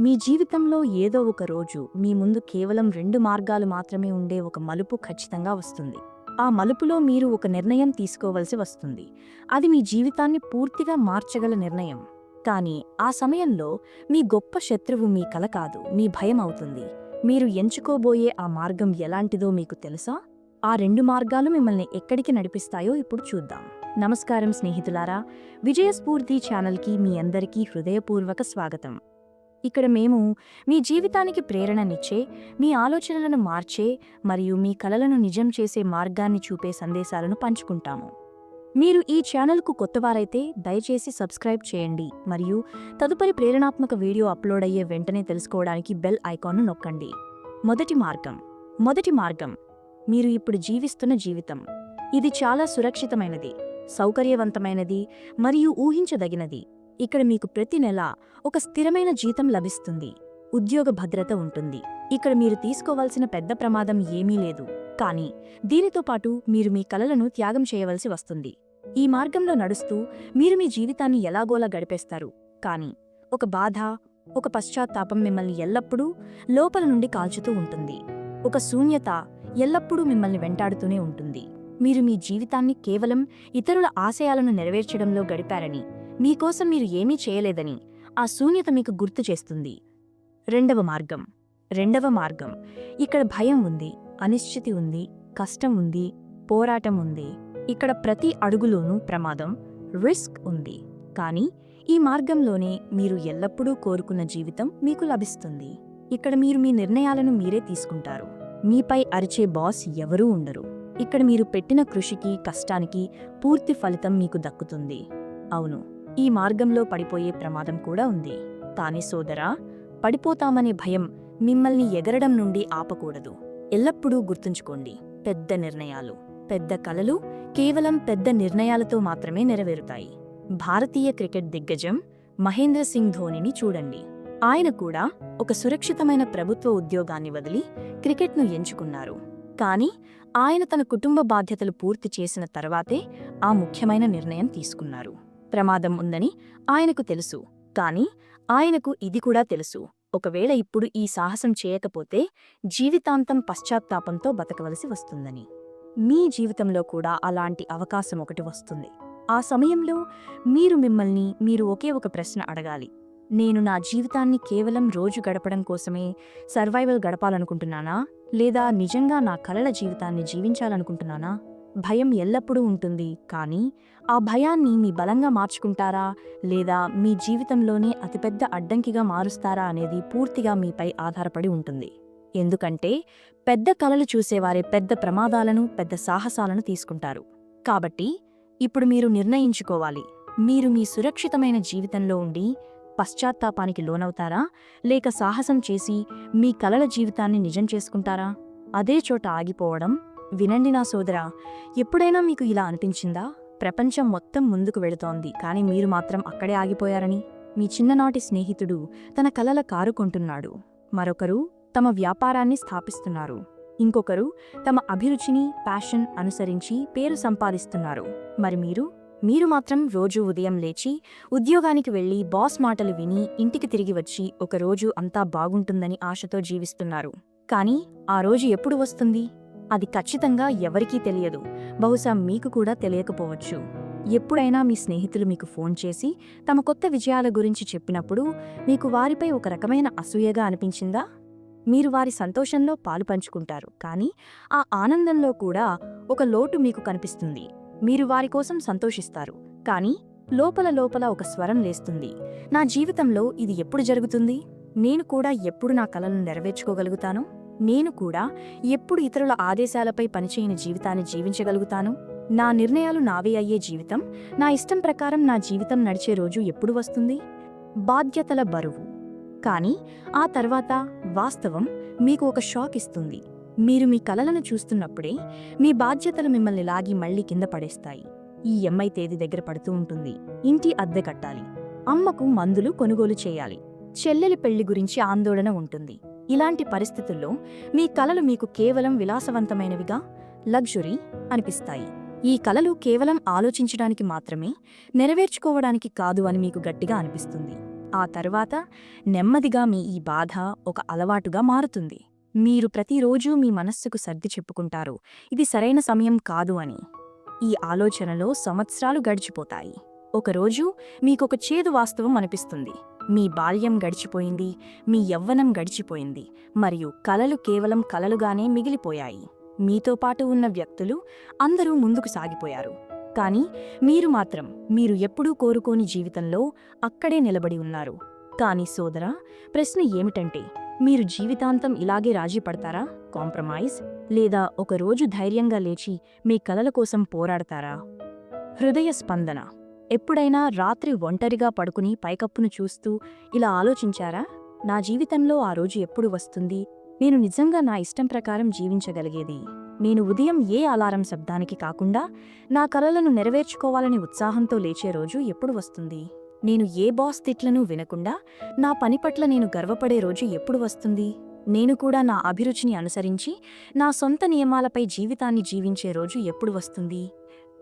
మీ జీవితంలో ఏదో ఒక రోజు మీ ముందు కేవలం రెండు మార్గాలు మాత్రమే ఉండే ఒక మలుపు ఖచ్చితంగా వస్తుంది. ఆ మలుపులో మీరు ఒక నిర్ణయం తీసుకోవలసి వస్తుంది. అది మీ జీవితాన్ని పూర్తిగా మార్చగల నిర్ణయం. కానీ ఆ సమయంలో మీ గొప్ప శత్రువు మీ కల కాదు మీ భయం అవుతుంది. మీరు ఎంచుకోబోయే ఆ మార్గం ఎలాంటిదో మీకు తెలుసా? ఆ రెండు మార్గాలు మిమ్మల్ని ఎక్కడికి నడిపిస్తాయో ఇప్పుడు చూద్దాం. నమస్కారం స్నేహితులారా విజయస్ఫూర్తి ఛానల్కి మీ అందరికీ హృదయపూర్వక స్వాగతం. ఇక్కడ మేము మీ జీవితానికి ప్రేరణనిచ్చే మీ ఆలోచనలను మార్చే మరియు మీ కలలను నిజం చేసే మార్గాన్ని చూపే సందేశాలను పంచుకుంటాము. మీరు ఈ ఛానల్కు కొత్తవారైతే దయచేసి సబ్స్క్రైబ్ చేయండి మరియు తదుపరి ప్రేరణాత్మక వీడియో అప్లోడ్ అయ్యే వెంటనే తెలుసుకోవడానికి బెల్ ఐకాన్ను నొక్కండి. మొదటి మార్గం. మొదటి మార్గం. మీరు ఇప్పుడు జీవిస్తున్న జీవితం. ఇది చాలా సురక్షితమైనది సౌకర్యవంతమైనది మరియు ఊహించదగినది. ఇక్కడ మీకు ప్రతి నెల ఒక స్థిరమైన జీతం లభిస్తుంది. ఉద్యోగ భద్రత ఉంటుంది. ఇక్కడ మీరు తీసుకోవాల్సిన పెద్ద ప్రమాదం ఏమీ లేదు. కానీ దీనితో పాటు మీరు మీ కలలను త్యాగం చేయవలసి వస్తుంది. ఈ మార్గంలో నడుస్తూ మీరు మీ జీవితాన్ని ఎలాగోలా గడిపేస్తారు. కానీ ఒక బాధ ఒక పశ్చాత్తాపం మిమ్మల్ని ఎల్లప్పుడూ లోపల నుండి కాల్చుతూ ఉంటుంది. ఒక శూన్యత ఎల్లప్పుడూ మిమ్మల్ని వెంటాడుతూనే ఉంటుంది. మీరు మీ జీవితాన్ని కేవలం ఇతరుల ఆశయాలను నెరవేర్చడంలో గడిపారని మీకోసం మీరు ఏమీ చేయలేదని ఆ శూన్యత మీకు గుర్తు చేస్తుంది. రెండవ మార్గం. రెండవ మార్గం. ఇక్కడ భయం ఉంది అనిశ్చితి ఉంది కష్టం ఉంది పోరాటం ఉంది. ఇక్కడ ప్రతి అడుగులోనూ ప్రమాదం రిస్క్ ఉంది. కానీ ఈ మార్గంలోనే మీరు ఎల్లప్పుడూ కోరుకున్న జీవితం మీకు లభిస్తుంది. ఇక్కడ మీరు మీ నిర్ణయాలను మీరే తీసుకుంటారు. మీపై అరిచే బాస్ ఎవరూ ఉండరు. ఇక్కడ మీరు పెట్టిన కృషికి కష్టానికి పూర్తి ఫలితం మీకు దక్కుతుంది. అవును. ఈ మార్గంలో పడిపోయే ప్రమాదం కూడా ఉంది. కానీ సోదరా పడిపోతామనే భయం మిమ్మల్ని ఎగరడం నుండి ఆపకూడదు. ఎల్లప్పుడూ గుర్తుంచుకోండి పెద్ద నిర్ణయాలు పెద్ద కలలు కేవలం పెద్ద నిర్ణయాలతో మాత్రమే నెరవేరుతాయి. భారతీయ క్రికెట్ దిగ్గజం మహేంద్ర సింగ్ ధోనిని చూడండి. ఆయన కూడా ఒక సురక్షితమైన ప్రభుత్వ ఉద్యోగాన్ని వదిలి క్రికెట్ను ఎంచుకున్నారు. కానీ ఆయన తన కుటుంబ బాధ్యతలు పూర్తి చేసిన తర్వాతే ఆ ముఖ్యమైన నిర్ణయం తీసుకున్నారు. ప్రమాదం ఉందని ఆయనకు తెలుసు. కాని ఆయనకు ఇది కూడా తెలుసు. ఒకవేళ ఇప్పుడు ఈ సాహసం చేయకపోతే జీవితాంతం పశ్చాత్తాపంతో బతకవలసి వస్తుందని. మీ జీవితంలో కూడా అలాంటి అవకాశం ఒకటి వస్తుంది. ఆ సమయంలో మీరు మిమ్మల్ని మీరు ఒకే ఒక ప్రశ్న అడగాలి. నేను నా జీవితాన్ని కేవలం రోజు గడపడం కోసమే సర్వైవల్ గడపాలనుకుంటున్నానా? లేదా నిజంగా నా కలల జీవితాన్ని జీవించాలనుకుంటున్నానా? భయం ఎల్లప్పుడూ ఉంటుంది. కానీ ఆ భయాన్ని మీ బలంగా మార్చుకుంటారా? లేదా మీ జీవితంలోనే అతిపెద్ద అడ్డంకిగా మారుస్తారా అనేది పూర్తిగా మీపై ఆధారపడి ఉంటుంది. ఎందుకంటే పెద్ద కలలు చూసేవారే పెద్ద ప్రమాదాలను పెద్ద సాహసాలను తీసుకుంటారు. కాబట్టి ఇప్పుడు మీరు నిర్ణయించుకోవాలి. మీరు మీ సురక్షితమైన జీవితంలో ఉండి పశ్చాత్తాపానికి లోనవుతారా? లేక సాహసం చేసి మీ కలల జీవితాన్ని నిజం చేసుకుంటారా? అదే చోట ఆగిపోవడం వినండి నా సోదరా ఎప్పుడైనా మీకు ఇలా అనిపించిందా? ప్రపంచం మొత్తం ముందుకు వెళుతోంది కానీ మీరు మాత్రం అక్కడే ఆగిపోయారని. మీ చిన్ననాటి స్నేహితుడు తన కలల కారు కొంటున్నాడు. మరొకరు తమ వ్యాపారాన్ని స్థాపిస్తున్నారు. ఇంకొకరు తమ అభిరుచిని ప్యాషన్ అనుసరించి పేరు సంపాదిస్తున్నారు. మరి మీరు? మీరు మాత్రం రోజు ఉదయం లేచి ఉద్యోగానికి వెళ్ళి బాస్ మాటలు విని ఇంటికి తిరిగి వచ్చి ఒకరోజు అంతా బాగుంటుందని ఆశతో జీవిస్తున్నారు. కానీ ఆ రోజు ఎప్పుడు వస్తుంది? అది ఖచ్చితంగా ఎవరికీ తెలియదు. బహుశా మీకు కూడా తెలియకపోవచ్చు. ఎప్పుడైనా మీ స్నేహితులు మీకు ఫోన్ చేసి తమ కొత్త విజయాల గురించి చెప్పినప్పుడు మీకు వారిపై ఒక రకమైన అసూయగా అనిపించిందా? మీరు వారి సంతోషంలో పాలు పంచుకుంటారు కానీ ఆ ఆనందంలో కూడా ఒక లోటు మీకు కనిపిస్తుంది. మీరు వారి కోసం సంతోషిస్తారు కానీ లోపల లోపల ఒక స్వరం లేస్తుంది. నా జీవితంలో ఇది ఎప్పుడు జరుగుతుంది? నేను కూడా ఎప్పుడు నా కలలను నెరవేర్చుకోగలుగుతాను? నేను కూడా ఎప్పుడు ఇతరుల ఆదేశాలపై పనిచేయని జీవితాన్ని జీవించగలుగుతాను? నా నిర్ణయాలు నావే అయ్యే జీవితం? నా ఇష్టం ప్రకారం నా జీవితం నడిచే రోజు ఎప్పుడు వస్తుంది? బాధ్యతల బరువు. కానీ ఆ తర్వాత వాస్తవం మీకు ఒక షాక్ ఇస్తుంది. మీరు మీ కలలను చూస్తున్నప్పుడే మీ బాధ్యతలు మిమ్మల్ని లాగి మళ్ళీ కింద పడేస్తాయి. ఈ ఎంఐ తేదీ దగ్గర పడుతూ ఉంటుంది. ఇంటి అద్దె కట్టాలి. అమ్మకు మందులు కొనుగోలు చేయాలి. చెల్లెలి పెళ్ళి గురించి ఆందోళన ఉంటుంది. ఇలాంటి పరిస్థితుల్లో మీ కలలు మీకు కేవలం విలాసవంతమైనవిగా లగ్జురీ అనిపిస్తాయి. ఈ కలలు కేవలం ఆలోచించడానికి మాత్రమే నెరవేర్చుకోవడానికి కాదు అని మీకు గట్టిగా అనిపిస్తుంది. ఆ తర్వాత నెమ్మదిగా మీ ఈ బాధ ఒక అలవాటుగా మారుతుంది. మీరు ప్రతిరోజూ మీ మనస్సుకు సర్ది చెప్పుకుంటారు ఇది సరైన సమయం కాదు అని. ఈ ఆలోచనలో సంవత్సరాలు గడిచిపోతాయి. ఒకరోజు మీకొక చేదు వాస్తవం అనిపిస్తుంది. మీ బాల్యం గడిచిపోయింది మీ యవ్వనం గడిచిపోయింది మరియు కలలు కేవలం కలలుగానే మిగిలిపోయాయి. మీతో పాటు ఉన్న వ్యక్తులు అందరూ ముందుకు సాగిపోయారు. కానీ మీరు మాత్రం మీరు ఎప్పుడూ కోరుకోని జీవితంలో అక్కడే నిలబడి ఉన్నారు. కానీ సోదరా ప్రశ్న ఏమిటంటే మీరు జీవితాంతం ఇలాగే రాజీ పడతారా? కాంప్రమైజ్? లేదా ఒకరోజు ధైర్యంగా లేచి మీ కలల కోసం పోరాడతారా? హృదయ స్పందన ఎప్పుడైనా రాత్రి ఒంటరిగా పడుకుని పైకప్పును చూస్తూ ఇలా ఆలోచించారా? నా జీవితంలో ఆ రోజు ఎప్పుడు వస్తుంది? నేను నిజంగా నా ఇష్టం ప్రకారం జీవించగలిగేది? నేను ఉదయం ఏ అలారం శబ్దానికి కాకుండా నా కలలను నెరవేర్చుకోవాలని ఉత్సాహంతో లేచే రోజు ఎప్పుడు వస్తుంది? నేను ఏ బాస్ తిట్లను వినకుండా నా పని పట్ల నేను గర్వపడే రోజు ఎప్పుడు వస్తుంది? నేను కూడా నా అభిరుచిని అనుసరించి నా సొంత నియమాలపై జీవితాన్ని జీవించే రోజు ఎప్పుడు వస్తుంది?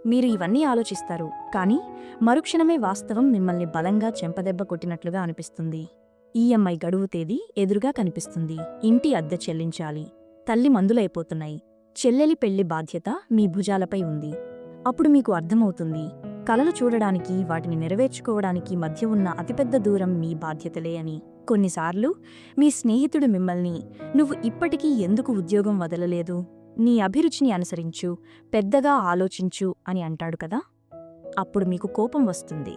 మీరు ఇవన్నీ ఆలోచిస్తారు కానీ మరుక్షణమే వాస్తవం మిమ్మల్ని బలంగా చెంపదెబ్బ కొట్టినట్లుగా అనిపిస్తుంది. ఈఎంఐ గడువు తేదీ ఎదురుగా కనిపిస్తుంది. ఇంటి అద్దె చెల్లించాలి. తల్లి మందులైపోతున్నాయి. చెల్లెలి పెళ్ళి బాధ్యత మీ భుజాలపై ఉంది. అప్పుడు మీకు అర్థమవుతుంది. కలలు చూడడానికి వాటిని నెరవేర్చుకోవడానికి మధ్య ఉన్న అతిపెద్ద దూరం మీ బాధ్యతలే అని. కొన్నిసార్లు మీ స్నేహితుడు మిమ్మల్ని నువ్వు ఇప్పటికీ ఎందుకు ఉద్యోగం వదలలేదు? నీ అభిరుచిని అనుసరించు పెద్దగా ఆలోచించు అని అంటాడు కదా? అప్పుడు మీకు కోపం వస్తుంది.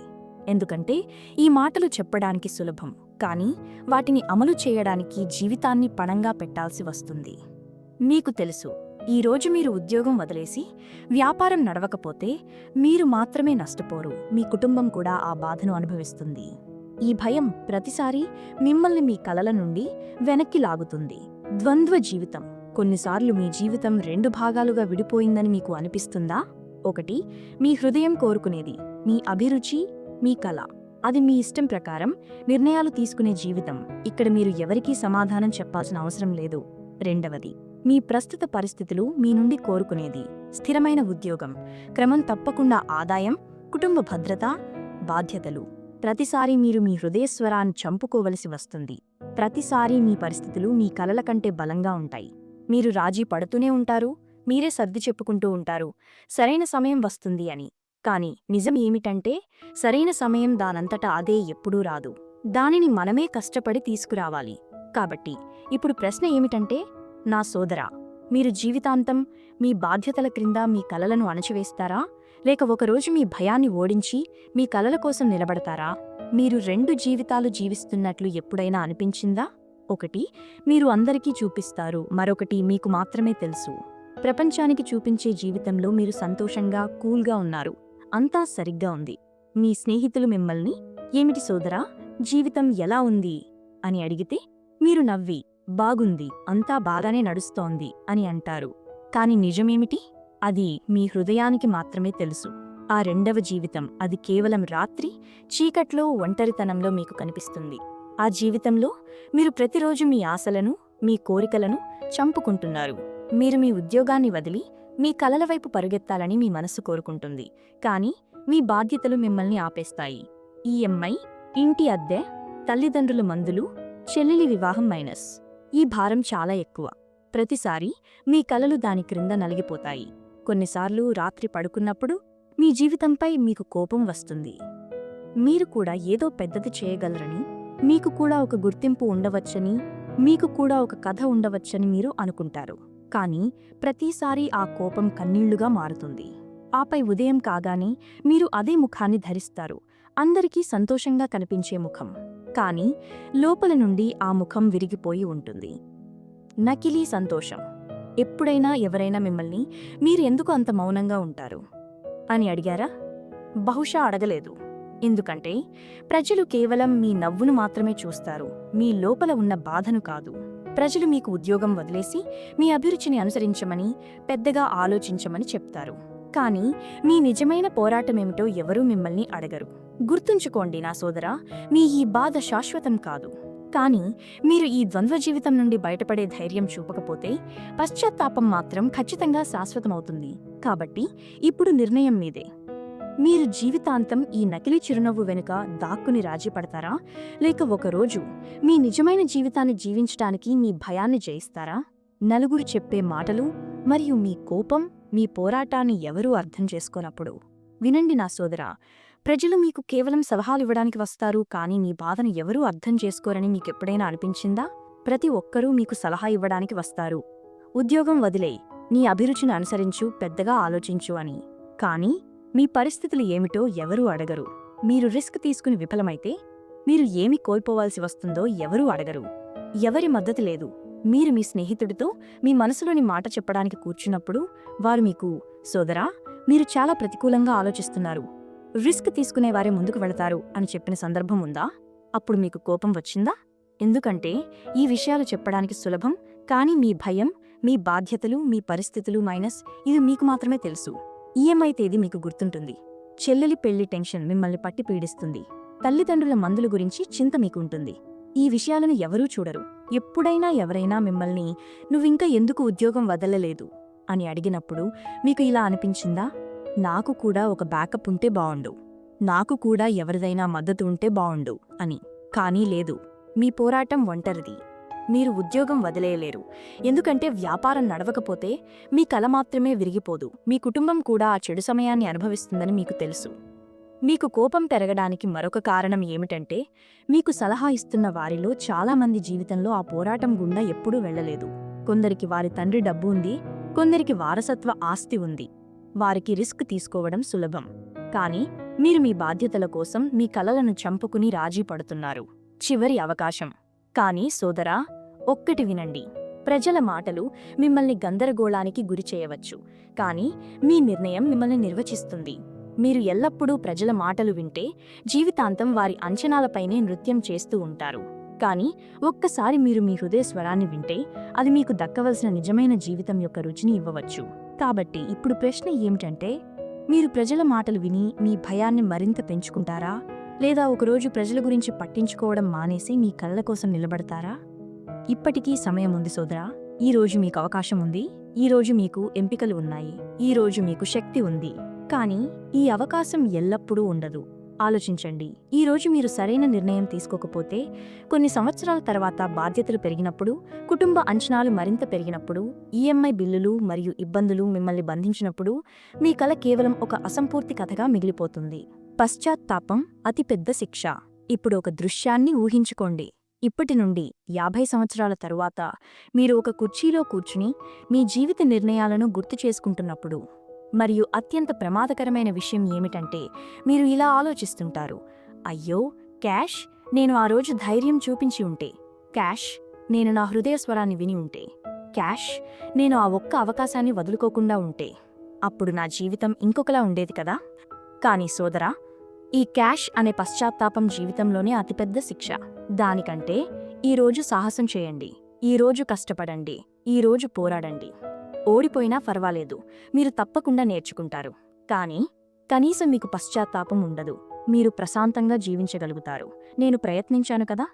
ఎందుకంటే ఈ మాటలు చెప్పడానికి సులభం కానీ వాటిని అమలు చేయడానికి జీవితాన్ని పణంగా పెట్టాల్సి వస్తుంది. మీకు తెలుసు ఈరోజు మీరు ఉద్యోగం వదిలేసి వ్యాపారం నడవకపోతే మీరు మాత్రమే నష్టపోరు మీ కుటుంబం కూడా ఆ బాధను అనుభవిస్తుంది. ఈ భయం ప్రతిసారి మిమ్మల్ని మీ కలల నుండి వెనక్కి లాగుతుంది. ద్వంద్వ జీవితం. కొన్నిసార్లు మీ జీవితం రెండు భాగాలుగా విడిపోయిందని మీకు అనిపిస్తుందా? ఒకటి మీ హృదయం కోరుకునేది మీ అభిరుచి మీ కళ. అది మీ ఇష్టం ప్రకారం నిర్ణయాలు తీసుకునే జీవితం. ఇక్కడ మీరు ఎవరికీ సమాధానం చెప్పాల్సిన అవసరం లేదు. రెండవది మీ ప్రస్తుత పరిస్థితులు మీ నుండి కోరుకునేది. స్థిరమైన ఉద్యోగం క్రమం తప్పకుండా ఆదాయం కుటుంబ భద్రత బాధ్యతలు. ప్రతిసారి మీరు మీ హృదయస్వరాన్ని చంపుకోవలసి వస్తుంది. ప్రతిసారి మీ పరిస్థితులు మీ కలల కంటే బలంగా ఉంటాయి. మీరు రాజీ పడుతూనే ఉంటారు మీరే సర్ది చెప్పుకుంటూ ఉంటారు. సరైన సమయం వస్తుంది అని. కాని నిజం ఏమిటంటే సరైన సమయం దానంతటా అదే ఎప్పుడూ రాదు. దానిని మనమే కష్టపడి తీసుకురావాలి. కాబట్టి ఇప్పుడు ప్రశ్న ఏమిటంటే నా సోదరా మీరు జీవితాంతం మీ బాధ్యతల క్రింద మీ కలలను అణచివేస్తారా? లేక ఒకరోజు మీ భయాన్ని ఓడించి మీ కలల కోసం నిలబడతారా? మీరు రెండు జీవితాలు జీవిస్తున్నట్లు ఎప్పుడైనా అనిపించిందా? ఒకటి మీరు అందరికీ చూపిస్తారు మరొకటి మీకు మాత్రమే తెలుసు. ప్రపంచానికి చూపించే జీవితంలో మీరు సంతోషంగా కూల్గా ఉన్నారు. అంతా సరిగ్గా ఉంది. మీ స్నేహితులు మిమ్మల్ని ఏమిటి సోదరా జీవితం ఎలా ఉంది? అని అడిగితే మీరు నవ్వి బాగుంది అంతా బాగానే నడుస్తోంది అని అంటారు. కాని నిజమేమిటి? అది మీ హృదయానికి మాత్రమే తెలుసు. ఆ రెండవ జీవితం అది కేవలం రాత్రి చీకట్లో ఒంటరితనంలో మీకు కనిపిస్తుంది. ఆ జీవితంలో మీరు ప్రతిరోజు మీ ఆశలను మీ కోరికలను చంపుకుంటున్నారు. మీరు మీ ఉద్యోగాన్ని వదిలి మీ కలల వైపు పరుగెత్తాలని మీ మనస్సు కోరుకుంటుంది. కానీ మీ బాధ్యతలు మిమ్మల్ని ఆపేస్తాయి. ఈఎంఐ ఇంటి అద్దె తల్లిదండ్రుల మందులు చెల్లెలి వివాహం మైనస్. ఈ భారం చాలా ఎక్కువ. ప్రతిసారి మీ కలలు దాని క్రింద నలిగిపోతాయి. కొన్నిసార్లు రాత్రి పడుకున్నప్పుడు మీ జీవితంపై మీకు కోపం వస్తుంది. మీరు కూడా ఏదో పెద్దది చేయగలరని మీకు కూడా ఒక గుర్తింపు ఉండవచ్చని మీకు కూడా ఒక కథ ఉండవచ్చని మీరు అనుకుంటారు. కానీ ప్రతిసారి ఆ కోపం కన్నీళ్ళుగా మారుతుంది. ఆపై ఉదయం కాగానే మీరు అదే ముఖాన్ని ధరిస్తారు. అందరికీ సంతోషంగా కనిపించే ముఖం. కానీ లోపల నుండి ఆ ముఖం విరిగిపోయి ఉంటుంది. నకిలీ సంతోషం. ఎప్పుడైనా ఎవరైనా మిమ్మల్ని మీరు ఎందుకు అంత మౌనంగా ఉంటారు? అని అడిగారా? బహుశా అడగలేదు. ఎందుకంటే ప్రజలు కేవలం మీ నవ్వును మాత్రమే చూస్తారు మీ లోపల ఉన్న బాధను కాదు. ప్రజలు మీకు ఉద్యోగం వదిలేసి మీ అభిరుచిని అనుసరించమని పెద్దగా ఆలోచించమని చెప్తారు. కానీ మీ నిజమైన పోరాటమేమిటో ఎవరూ మిమ్మల్ని అడగరు. గుర్తుంచుకోండి నా సోదరా మీ ఈ బాధ శాశ్వతం కాదు. కానీ మీరు ఈ ద్వంద్వ జీవితం నుండి బయటపడే ధైర్యం చూపకపోతే పశ్చాత్తాపం మాత్రం ఖచ్చితంగా శాశ్వతమవుతుంది. కాబట్టి ఇప్పుడు నిర్ణయం మీదే. మీరు జీవితాంతం ఈ నకిలీ చిరునవ్వు వెనుక దాక్కుని రాజీ పడతారా? లేక ఒకరోజు మీ నిజమైన జీవితాన్ని జీవించడానికి మీ భయాన్ని జయిస్తారా? నలుగురు చెప్పే మాటలు మరియు మీ కోపం మీ పోరాటాన్ని ఎవరూ అర్థం చేసుకోనప్పుడు. వినండి నా సోదరా ప్రజలు మీకు కేవలం సలహాలు ఇవ్వడానికి వస్తారు కానీ మీ బాధను ఎవరూ అర్థం చేసుకోరని మీకెప్పుడైనా అనిపించిందా? ప్రతి ఒక్కరూ మీకు సలహా ఇవ్వడానికి వస్తారు. ఉద్యోగం వదిలే నీ అభిరుచిని అనుసరించు పెద్దగా ఆలోచించు అని. కానీ మీ పరిస్థితులు ఏమిటో ఎవరూ అడగరు. మీరు రిస్క్ తీసుకుని విఫలమైతే మీరు ఏమి కోల్పోవాల్సి వస్తుందో ఎవరూ అడగరు. ఎవరి మద్దతు లేదు. మీరు మీ స్నేహితుడితో మీ మనసులోని మాట చెప్పడానికి కూర్చున్నప్పుడు వారు మీకు సోదరా మీరు చాలా ప్రతికూలంగా ఆలోచిస్తున్నారు. రిస్క్ తీసుకునే వారే ముందుకు వెళతారు అని చెప్పిన సందర్భం ఉందా? అప్పుడు మీకు కోపం వచ్చిందా? ఎందుకంటే ఈ విషయాలు చెప్పడానికి సులభం కానీ మీ భయం మీ బాధ్యతలు మీ పరిస్థితులు మైనస్ ఇది మీకు మాత్రమే తెలుసు. ఈఎంఐ తేదీ మీకు గుర్తుంటుంది. చెల్లెలి పెళ్ళి టెన్షన్ మిమ్మల్ని పట్టి పీడిస్తుంది. తల్లిదండ్రుల మందుల గురించి చింత మీకుంటుంది. ఈ విషయాలను ఎవరూ చూడరు. ఎప్పుడైనా ఎవరైనా మిమ్మల్ని నువ్వింక ఎందుకు ఉద్యోగం వదలలేదు? అని అడిగినప్పుడు మీకు ఇలా అనిపించిందా? నాకు కూడా ఒక బ్యాకప్ ఉంటే బావుండు. నాకు కూడా ఎవరిదైనా మద్దతు ఉంటే బావుండు అని. కానీ లేదు. మీ పోరాటం ఒంటరిది. మీరు ఉద్యోగం వదిలేయలేరు. ఎందుకంటే వ్యాపారం నడవకపోతే మీ కల మాత్రమే విరిగిపోదు. మీ కుటుంబం కూడా ఆ చెడు సమయాన్ని అనుభవిస్తుందని మీకు తెలుసు. మీకు కోపం పెరగడానికి మరొక కారణం ఏమిటంటే మీకు సలహా ఇస్తున్న వారిలో చాలామంది జీవితంలో ఆ పోరాటం గుండా ఎప్పుడూ వెళ్ళలేదు. కొందరికి వారి తండ్రి డబ్బు ఉంది కొందరికి వారసత్వ ఆస్తి ఉంది. వారికి రిస్క్ తీసుకోవడం సులభం. కానీ మీరు మీ బాధ్యతల కోసం మీ కలలను చంపుకుని రాజీ పడుతున్నారు. చివరి అవకాశం. కానీ సోదరా ఒక్కటి వినండి. ప్రజల మాటలు మిమ్మల్ని గందరగోళానికి గురి చేయవచ్చు. కానీ మీ నిర్ణయం మిమ్మల్ని నిర్వచిస్తుంది. మీరు ఎల్లప్పుడూ ప్రజల మాటలు వింటే జీవితాంతం వారి అంచనాలపైనే నృత్యం చేస్తూ ఉంటారు. కానీ ఒక్కసారి మీరు మీ హృదయ స్వరాన్ని వింటే అది మీకు దక్కవలసిన నిజమైన జీవితం యొక్క రుచిని ఇవ్వవచ్చు. కాబట్టి ఇప్పుడు ప్రశ్న ఏమిటంటే మీరు ప్రజల మాటలు విని మీ భయాన్ని మరింత పెంచుకుంటారా? లేదా ఒకరోజు ప్రజల గురించి పట్టించుకోవడం మానేసి మీ కళ్ళ కోసం నిలబడతారా? ఇప్పటికీ సమయం ఉంది సోదరా. ఈరోజు మీకు అవకాశం ఉంది. ఈరోజు మీకు ఎంపికలు ఉన్నాయి. ఈ రోజు మీకు శక్తి ఉంది. కానీ ఈ అవకాశం ఎల్లప్పుడూ ఉండదు. ఆలోచించండి. ఈ రోజు మీరు సరైన నిర్ణయం తీసుకోకపోతే కొన్ని సంవత్సరాల తర్వాత బాధ్యతలు పెరిగినప్పుడు కుటుంబ అంచనాలు మరింత పెరిగినప్పుడు ఈఎంఐ బిల్లులు మరియు ఇబ్బందులు మిమ్మల్ని బంధించినప్పుడు మీ కళ కేవలం ఒక అసంపూర్తి కథగా మిగిలిపోతుంది. పశ్చాత్తాపం అతిపెద్ద శిక్ష. ఇప్పుడు ఒక దృశ్యాన్ని ఊహించుకోండి. ఇప్పటి నుండి యాభై సంవత్సరాల తరువాత మీరు ఒక కుర్చీలో కూర్చుని మీ జీవిత నిర్ణయాలను గుర్తు చేసుకుంటున్నప్పుడు మరియు అత్యంత ప్రమాదకరమైన విషయం ఏమిటంటే మీరు ఇలా ఆలోచిస్తుంటారు అయ్యో క్యాష్? నేను ఆ రోజు ధైర్యం చూపించి ఉంటే క్యాష్? నేను నా హృదయ స్వరాన్ని విని ఉంటే క్యాష్? నేను ఆ ఒక్క అవకాశాన్ని వదులుకోకుండా ఉంటే అప్పుడు నా జీవితం ఇంకొకలా ఉండేది కదా? కానీ సోదరా ఈ క్యాష్ అనే పశ్చాత్తాపం జీవితంలోనే అతిపెద్ద శిక్ష. దానికంటే ఈరోజు సాహసం చేయండి. ఈరోజు కష్టపడండి. ఈరోజు పోరాడండి. ఓడిపోయినా పర్వాలేదు మీరు తప్పకుండా నేర్చుకుంటారు. కానీ కనీసం మీకు పశ్చాత్తాపం ఉండదు. మీరు ప్రశాంతంగా జీవించగలుగుతారు. నేను ప్రయత్నించాను కదా?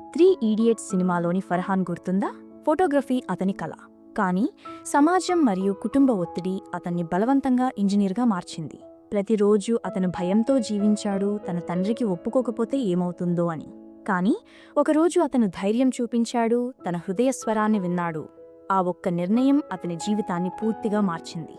త్రీ ఈడియట్స్ సినిమాలోని ఫర్హాన్ గుర్తుందా? ఫోటోగ్రఫీ అతని కళ. కానీ సమాజం మరియు కుటుంబ ఒత్తిడి అతన్ని బలవంతంగా ఇంజనీర్గా మార్చింది. ప్రతిరోజు అతను భయంతో జీవించాడు తన తండ్రికి ఒప్పుకోకపోతే ఏమవుతుందో అని. కానీ ఒకరోజు అతను ధైర్యం చూపించాడు తన హృదయ స్వరాన్ని విన్నాడు. ఆ ఒక్క నిర్ణయం అతని జీవితాన్ని పూర్తిగా మార్చింది.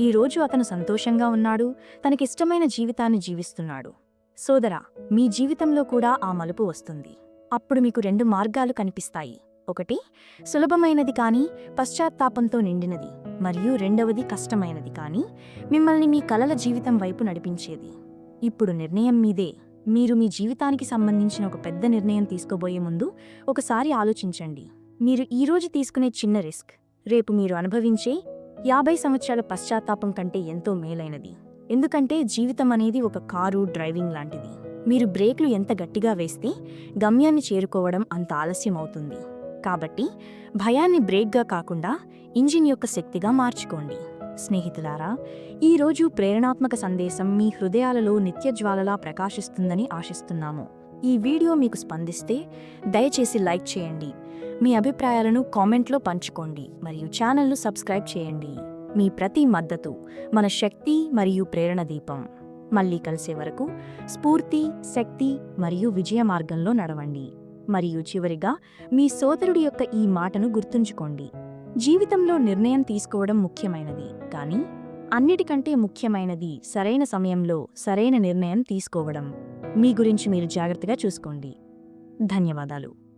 ఈ రోజు అతను సంతోషంగా ఉన్నాడు తనకిష్టమైన జీవితాన్ని జీవిస్తున్నాడు. సోదరా మీ జీవితంలో కూడా ఆ మలుపు వస్తుంది. అప్పుడు మీకు రెండు మార్గాలు కనిపిస్తాయి. ఒకటి సులభమైనది కానీ పశ్చాత్తాపంతో నిండినది. మరియు రెండవది కష్టమైనది కానీ మిమ్మల్ని మీ కలల జీవితం వైపు నడిపించేది. ఇప్పుడు నిర్ణయం మీదే. మీరు మీ జీవితానికి సంబంధించిన ఒక పెద్ద నిర్ణయం తీసుకోబోయే ముందు ఒకసారి ఆలోచించండి. మీరు ఈరోజు తీసుకునే చిన్న రిస్క్ రేపు మీరు అనుభవించే యాభై సంవత్సరాల పశ్చాత్తాపం కంటే ఎంతో మేలైనది. ఎందుకంటే జీవితం అనేది ఒక కారు డ్రైవింగ్ లాంటిది. మీరు బ్రేక్లు ఎంత గట్టిగా వేస్తే గమ్యాన్ని చేరుకోవడం అంత ఆలస్యం అవుతుంది కాబట్టి భయాన్ని బ్రేక్గా కాకుండా ఇంజిన్ యొక్క శక్తిగా మార్చుకోండి. స్నేహితులారా ఈరోజు ప్రేరణాత్మక సందేశం మీ హృదయాలలో నిత్యజ్వాలలా ప్రకాశిస్తుందని ఆశిస్తున్నాము. ఈ వీడియో మీకు స్పందిస్తే దయచేసి లైక్ చేయండి. మీ అభిప్రాయాలను కామెంట్లో పంచుకోండి మరియు ఛానల్ను సబ్స్క్రైబ్ చేయండి. మీ ప్రతి మద్దతు మన శక్తి మరియు ప్రేరణ దీపం. మళ్ళీ కలిసే వరకు స్ఫూర్తి శక్తి మరియు విజయ మార్గంలో నడవండి. మరియు చివరిగా మీ సోదరుడి యొక్క ఈ మాటను గుర్తుంచుకోండి. జీవితంలో నిర్ణయం తీసుకోవడం ముఖ్యమైనది కానీ అన్నిటికంటే ముఖ్యమైనది సరైన సమయంలో సరైన నిర్ణయం తీసుకోవడం. మీ గురించి మీరు జాగ్రత్తగా చూసుకోండి. ధన్యవాదాలు.